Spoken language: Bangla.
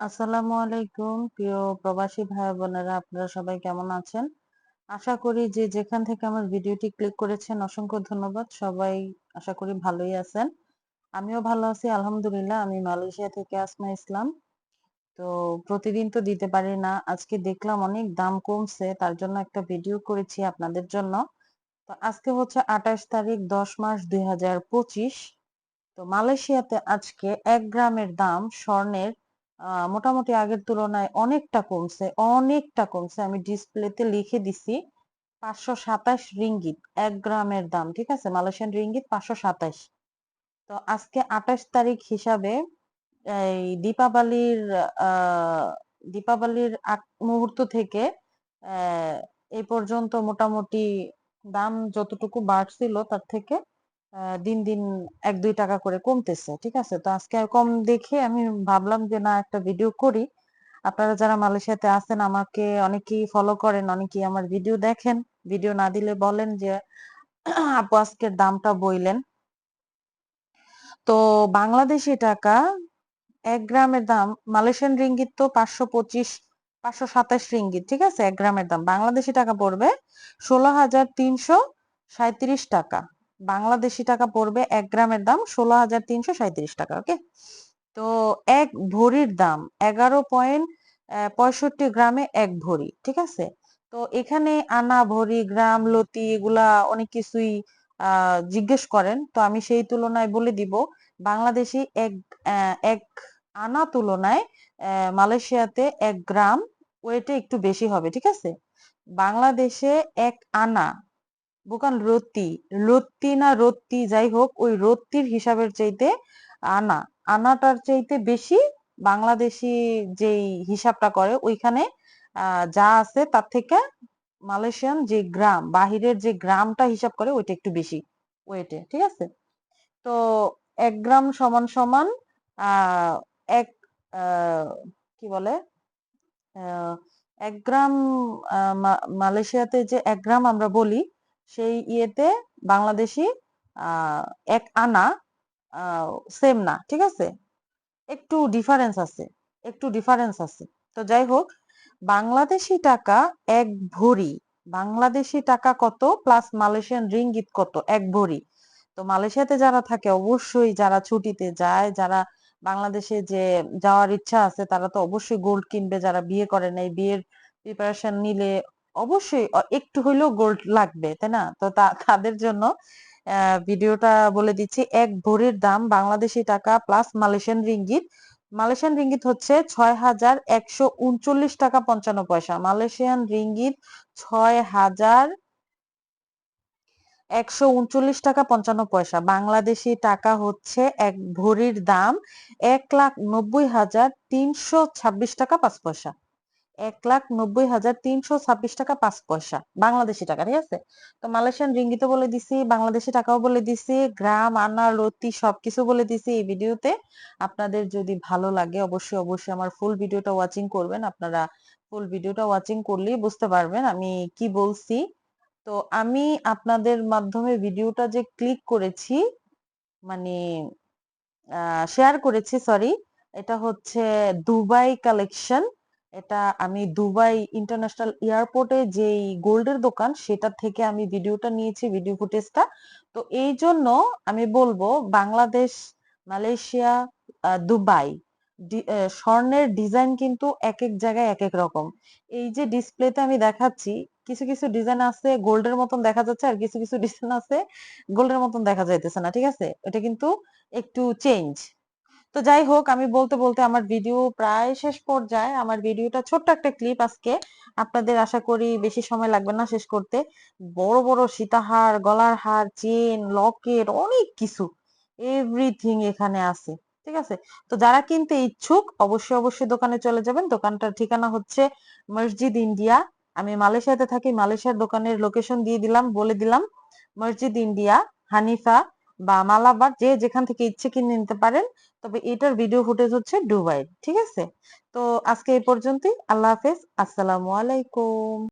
আসসালামু আলাইকুম। প্রিয় প্রবাসী ভাই বোনেরা আপনারা সবাই কেমন আছেন? আশা করি যে যেখান থেকে আমার ভিডিওটি ক্লিক করেছেন, অসংখ্য ধন্যবাদ। সবাই আশা করি ভালোই আছেন। আমিও ভালো আছি, আলহামদুলিল্লাহ। আমি মালয়েশিয়া থেকে আসমা ইসলাম। তো প্রতিদিন তো দিতে পারি না। আজকে দেখলাম অনেক দাম কমছে, তার জন্য একটা ভিডিও করেছি আপনাদের জন্য। তো আজকে হচ্ছে আঠাশ তারিখ, দশ মাস দুই হাজার পঁচিশ। তো মালয়েশিয়াতে আজকে এক গ্রামের দাম স্বর্ণের মোটামুটি আগের তুলনায় অনেকটা কমছে অনেকটা কমছে। আমি ডিসপ্লেতে লিখে দিছি পাঁচশো সাতাশ রিঙ্গিত, এক গ্রামের দাম, ঠিক আছে? মালয়েশিয়ান রিঙ্গিত পাঁচশো সাতাশ। তো আজকে আঠাশ তারিখ হিসাবে এই দীপাবলির দীপাবলির আগ মুহূর্ত থেকে এই পর্যন্ত মোটামুটি দাম যতটুকু বাড়ছিল তার থেকে দিন দিন এক দুই টাকা করে কমতেছে, ঠিক আছে? তো আজকে কম দেখে আমি ভাবলাম যে, না, একটা ভিডিও করি। আপনারা যারা মালয়েশিয়াতে আছেন, আমাকে অনেকেই ফলো করেন, অনেকেই আমার ভিডিও দেখেন। ভিডিও না দিলে বলেন যে, আপু, আজকের দামটা বইলেন। তো বাংলাদেশি টাকা, এক গ্রামের দাম, মালয়েশিয়ান রিঙ্গিত তো পাঁচশো পঁচিশ, পাঁচশো সাতাশ রিঙ্গিত, ঠিক আছে? এক গ্রামের দাম। বাংলাদেশি টাকা পড়বে ষোলো হাজার তিনশো সাঁত্রিশ টাকা। বাংলাদেশি টাকা পড়বে এক গ্রামের দাম ষোলো হাজার তিনশো সাঁত্রিশ টাকা ওকে তো এক ভরির দাম এগারো পয়েন্ট পঁয়ষট্টি গ্রামে এক ভরি, ঠিক আছে? তো এখানে আনা, ভরি, গ্রাম, লতি এগুলা অনেক কিছুই জিজ্ঞেস করেন। তো আমি সেই তুলনায় বলে দিব, বাংলাদেশি এক এক আনা তুলনায় মালয়েশিয়াতে এক গ্রাম ওয়েটে একটু বেশি হবে, ঠিক আছে? বাংলাদেশে এক আনা বুকান রত্তি। রত্তি না রত্তি, যাই হোক, ওই রত্তির হিসাবের চাইতে আনা। আনাটার চাইতে বেশি বাংলাদেশি যেই হিসাবটা করে, ওইখানে যা আছে তার থেকে মালয়েশিয়ান যে গ্রাম, বাহিরের যে গ্রামটা হিসাব করে, ওইটা একটু বেশি ওয়েটে ঠিক আছে? তো এক গ্রাম সমান সমান এক কি বলে? এক গ্রাম মালয়েশিয়াতে যে এক গ্রাম আমরা বলি সেই ইয়েতে বাংলাদেশি এক আনা সেম না, ঠিক আছে? একটু ডিফারেন্স আছে, একটু ডিফারেন্স আছে। তো যাই হোক, বাংলাদেশি টাকা এক ভরি, বাংলাদেশি টাকা কত প্লাস মালয়েশিয়ান রিঙ্গিত কত এক ভরি। তো মালয়েশিয়াতে যারা থাকে অবশ্যই যারা ছুটিতে যায়, যারা বাংলাদেশে যে যাওয়ার ইচ্ছা আছে, তারা তো অবশ্যই গোল্ড কিনবে, যারা বিয়ে করে নাই, বিয়ের প্রিপারেশন নিলে অবশ্যই একটু হইলেও গোল্ড লাগবে, তাই না? তো তাদের জন্য ভিডিওটা বলে দিচ্ছি, এক ভরির দাম বাংলাদেশি টাকা plus Malaysian ringgit. Malaysian ringgit হচ্ছে ছয় হাজার একশো উনচল্লিশ টাকা পঞ্চান্ন পয়সা। মালয়েশিয়ান রিঙ্গিত ছয় হাজার একশো উনচল্লিশ টাকা পঞ্চান্ন পয়সা। বাংলাদেশি টাকা হচ্ছে এক ভরির দাম এক লাখ নব্বই হাজার তিনশো ছাব্বিশ টাকা পাঁচ পয়সা। এক লাখ নব্বই হাজার তিনশো ছাব্বিশ টাকা পাঁচ পয়সা, বাংলাদেশি টাকা, ঠিক আছে? তো মালয়েশিয়ান রিঙ্গিতও বলে দিছি, বাংলাদেশি টাকাও বলে দিছি, গ্রাম আনা রতি, সবকিছু বলে দিছি। এই ভিডিওতে আপনাদের যদি ভালো লাগে, অবশ্যই অবশ্যই আমার ফুল ভিডিওটা ওয়াচিং করবেন। আপনারা ফুল ভিডিওটা ওয়াচিং করলেই বুঝতে পারবেন আমি কি বলছি। তো আমি আপনাদের মাধ্যমে ভিডিওটা যে ক্লিক করেছি মানে শেয়ার করেছি সরি এটা হচ্ছে দুবাই কালেকশন এটা আমি দুবাই ইন্টারন্যাশনাল এয়ারপোর্টে যেই গোল্ডের দোকান, সেটা থেকে আমি ভিডিওটা নিয়েছি ভিডিও ফুটেজটা তো এই জন্য আমি বলব বাংলাদেশ, মালয়েশিয়া দুবাই স্বর্ণের ডিজাইন কিন্তু এক এক জায়গায় এক এক রকম। এই যে ডিসপ্লেতে আমি দেখাচ্ছি, কিছু কিছু ডিজাইন আছে গোল্ডের মতন দেখা যাচ্ছে আর কিছু কিছু ডিজাইন আছে গোল্ডের মতন দেখা যাইতেছে না, ঠিক আছে? এটা কিন্তু একটু চেঞ্জ তো যাই হোক, আমি বলতে বলতে আমার ভিডিও প্রায় শেষ পর্যায়ে, আমার ভিডিওটা ছোট্ট একটা ক্লিপ আজকে। আপনাদের আশা করি বেশি সময় লাগবে না শেষ করতে। বড় বড় সীতাহার, গলার হার চেন লকেট অনেক কিছু। এভরিথিং এখানে আছে, ঠিক আছে? তো যারা কিনতে ইচ্ছুক, অবশ্যই অবশ্যই দোকানে চলে যাবেন। দোকানটার ঠিকানা হচ্ছে মসজিদ ইন্ডিয়া। আমি মালয়েশিয়াতে থাকি, মালয়েশিয়ার দোকানের লোকেশন দিয়ে দিলাম, বলে দিলাম, মসজিদ ইন্ডিয়া, হানিফা। বা মালাবার যে যেখান থেকে ইচ্ছে কিনে নিতে পারেন, তবে এটার ভিডিও ফুটেজ হচ্ছে ডুবাই ঠিক আছে? তো আজকে এই পর্যন্তই, আল্লাহ হাফেজ, আসসালামু আলাইকুম।